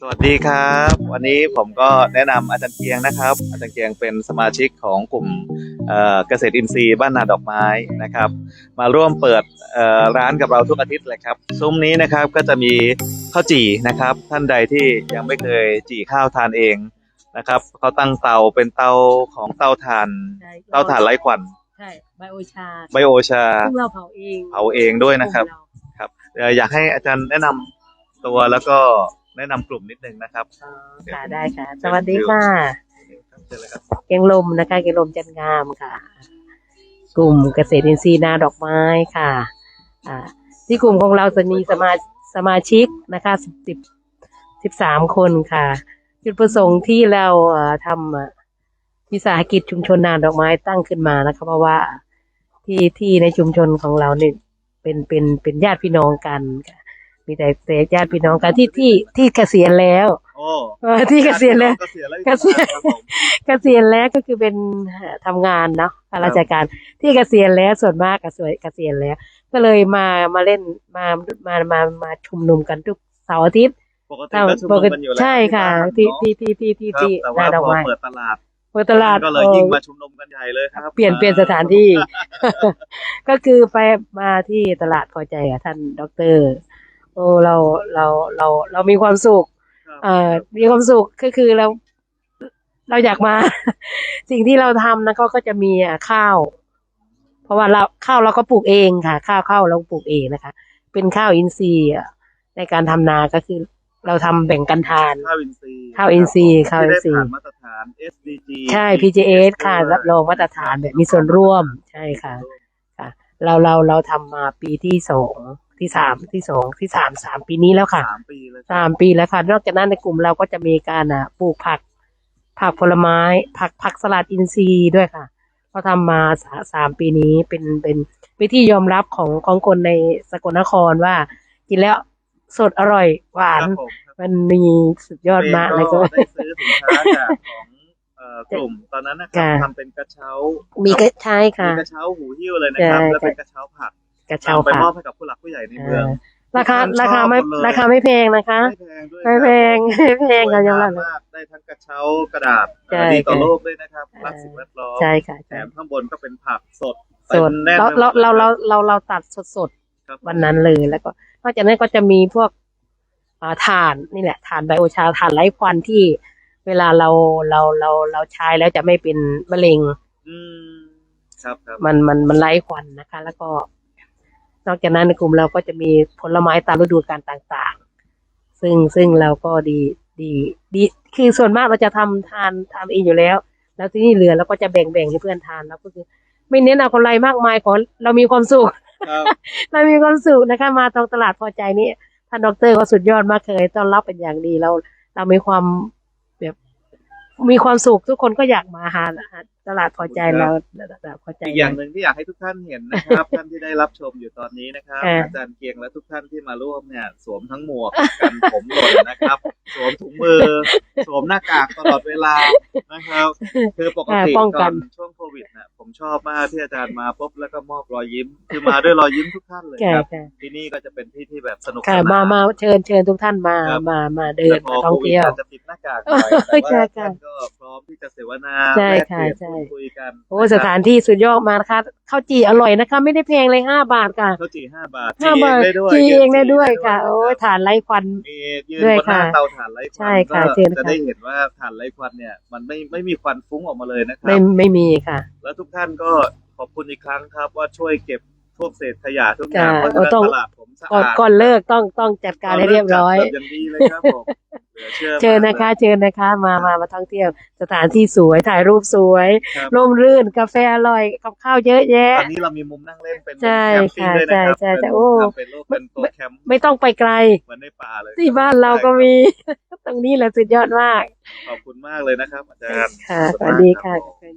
สวัสดีครับ วันนี้ผมก็แนะนำอาจารย์เกียงนะครับ อาจารย์เกียงเป็นสมาชิกของกลุ่มเอ่อเกษตรอินทรีย์บ้านนาดอกไม้นะครับ มาร่วมเปิดเอ่อร้านกับเราทุกอาทิตย์เลยครับ ซุ้มนี้นะครับก็จะมีข้าวจี่นะครับ ท่านใดที่ยังไม่เคยจี่ข้าวทานเองนะครับเขาตั้งเตาเป็นเตาของเตาถ่านใช่เตาถ่านไร้ควันใช่ไบโอชาไบโอชาซึ่งเราเผาเองเผาเองด้วยนะครับกลุ่มเครับเอ่ออยากให้อาจารย์แนะนำ ตัวแล้วก็แนะนำกลุ่มนิดนึงนะครับราอ๋อค่ะได้ค่ะ สวัสดีค่ะเชิญเลยครับเกียงลมนะคะเกียงลมจันงามค่ะ กลุ่มเกษตรอินทรีย์นาดอกไม้ค่ะ อ่า ที่กลุ่มของเราจะมีสมาสมาชิกนะคะสิบสิบสิบสามคนค่ะ จุดประสงค์ที่เราเอ่อทำอะวิสาหกิจชุมชนนาดอกไม้ตั้งขึ้นมานะคะ เพราะว่าที่ที่ในชุมชนของเราเนี่ยเป็นเป็นเป็นญาติพี่น้องกันค่ะ มีแต่แต่ญาติพี่น้องกันที่ที่ที่เกษียณแล้วโอ้เออที่เกษียณแล้ว เกษียณแล้วเกษียณ ครับผม เกษียณแล้วก็คือเป็นเอ่อทำงานเนาะข้าราชการที่เกษียณแล้วส่วนมากก็สวยเกษียณแล้ว ก็เลยมามาเล่นมามามามาชุมนุมกันทุกเสาร์อาทิตย์ปกติก็ชุมนุมกันอยู่แล้วใช่ค่ะที่ที่บ้านที่ที่ที่ที่เนอะที่ครับหน้าแต่ดอกว่าพอไม้เปิดตลาดเปิดตลาดก็เลยออยิ่งมาชุมนุมกันใหญ่เลยครับเปลี่ยนเปลี่ยนสถานที่ ก็คือไปมาที่ตลาดพอใจกับท่านด็อกเตอร์ โอ้เราเราเราเรามีความสุขครับเอ่อมีความสุขก็คือเรา เราอยากมา สิ่งที่เราทำนะก็ก็จะมีอะข้าว เพราะว่าเราข้าวเราก็ปลูกเองค่ะ ข้าวข้าวเราปลูกเองนะคะ เป็นข้าวอินทรีย์อะในการทำนาก็คือเราทำแบ่งกันทาน ข้าวอินทรีย์ข้าวอินทรีย์ข้าวอินทรีย์ที่ได้ผ่านมาตรฐาน SDG ใช่ PGS ค่ะรับรองมาตรฐานแบบมีส่วนร่วมใช่ค่ะ ค่ะ เราเราเราทำมาปีที่สอง ที่สามที่สองที่สามสามปีนี้แล้วค่ะสามปีเลยสามปีแล้วค่ะ นอกจากนั้นในกลุ่มเราก็จะมีการอะปลูกผัก ผักผลไม้ ผักผักสลัดอินทรีย์ด้วยค่ะเขาทำมาสาสามปีนี้เป็นเป็นเป็นที่ยอมรับของของคนในสกลนครว่า กินแล้วสดอร่อยหวานครับผมครับมันมีสุดยอดมากเลยก็ได้ซื้อสินค้าจากของเอ่อกลุ่มตอนนั้นนะครับค่ะทำเป็นกระเช้า มีกระใช่ค่ะมีกระเช้าหูหิ้วเลยนะครับใช่แล้วเป็นกระเช้าผักกระเช้าไปผัมอบกให้กับผู้หลัก ผู้ใหญ่ในเมืองราคาทุกคนราคาไม่ชอบหมดเลยราคาไม่แพงนะคะ ไม่แพงด้วยไม่แพงไม่แพงคกัรันบยอมรับสวยมากได้ทั้งกระเช้ากระดาษใช่ดีต่อใช่โลกด้วยนะครับรักสิ่งแวดล้อมใช่ค่ะแถใช่มข้างบนก็เป็นผักสดสดต็มแน่นเราไปหมเราดลยเราเราคบเราเราตัดสดสดครับๆวันนั้นเลยแล้วก็นอกจากนั้นก็จะมีพวกอ่าถ่านนี่แหละถ่านไบโอชาถ่านไร้ควันที่เวลาเราเราเราเราใช้แล้วจะไม่เป็นมะเร็ง อืมครับครับมันมันมันไร้ควันนะคะ แล้วก็ นอกจากนั้นในกลุ่มเราก็จะมีผลไม้ตามฤดูกาลต่างๆ ซึ่งซึ่งเราก็ดีดีดีคือส่วนมากเราจะทำทานทำเองอยู่แล้ว แล้วที่นี่เหลือเราก็จะแบ่งแบ่งให้เพื่อนทานแล้วก็คือ ไม่เน้นเอากำไรมากมายขอเรามีความสุขครับเรามีความสุขนะคะมาตรงตลาดพอใจนี่ท่านดอกเตอรก็สุดยอดมากเคยต้อนรับเป็นอย่างดีเราเรามีความแบบ มีความสุขทุกคนก็อยากมาหาหาตลาดพอใจเราตลาดพอใจอีกอย่างหนึ่งที่อยากให้ทุกท่านเห็นนะครับ ท่านที่ได้รับชมอยู่ตอนนี้นะครับค่ะอาจารย์เกียงและทุกท่านที่มาร่วมเนี่ย สวมทั้งหมวกกันผมหล่นนะครับ สวมถุงมือ สวมหน้ากากตลอดเวลานะครับ คือปกติป้องกัก่อนนช่วงโควิดเนี่ย ผมชอบมากที่อาจารย์มาปุ๊บแล้วก็มอบรอยยิ้ม คือมาด้วยรอยยิ้มทุกท่านเลยแก่ครับค่ะที่นี่ก็จะเป็นที่ที่แบบสนุกสค่ะนานมามาเชิญเชิญทุกท่านมาครับมามาเดินแต่พมาอท่องโควิดเที่ยวอาจจะปิดหน้ากากหน่อยเออแต่ใช่ว่าค่ะท่านก็พร้อมที่จะเสวนาใช่แลกค่ะเปลี่ยนใช่พูดคุยกันโอ้สถานที่สุดยอดมากนะคะ ข้าวจี่อร่อยนะคะ ไม่ได้แพงเลยห้าบาทค่ะข้าวจี่ห้าบาทห้าบาทจีจีเองเองได้ได้ด้ด้ววยยค่ะรับโอ้ยฐานไร้ควันมียืนด้วยบนหน้าค่ะเตาถ่านไร้ควันใช่ค่ะก็เชิญจะค่ะได้เห็นว่าถ่านไร้ควันเนี่ย มันไม่ไม่มีควันฟุ้งออกมาเลยนะครัไม่บไม่มีค่ะ แล้วทุกท่านก็ขอบคุณอีกครั้งครับว่าช่วยเก็บพวกเศษขยะทุกอย่างค่ะเพราะฉะนั้นต้องตลาดผมสะก่อนอาดก่อนเลิกต้องต้องจัดการให้เรียบร้อยจัดแบบอย่างดีเลยครับผม เหลือเชื่อเชิญนะคะเชิญนะคะมามามาท่องเที่ยว สถานที่สวยถ่ายรูปสวยครับ ร่มรื่นกาแฟอร่อยกับข้าวเยอะแยะ ตอนนี้เรามีมุมนั่งเล่นเป็นใช่แคมปิ้งด้วยนะครับใช่ใช่ใช่เป็นโอ้ทำเป็นรูปเป็นตัวแคมป์ไม่ต้องไปไกล เหมือนในป่าเลยที่บ้านเราก็มี ตรงนี้แหละสุดยอดมากขอบคุณมากเลยนะครับอาจารย์ ค่ะขอบสคุณวัสมากดีรัค่ะบขอบคุณ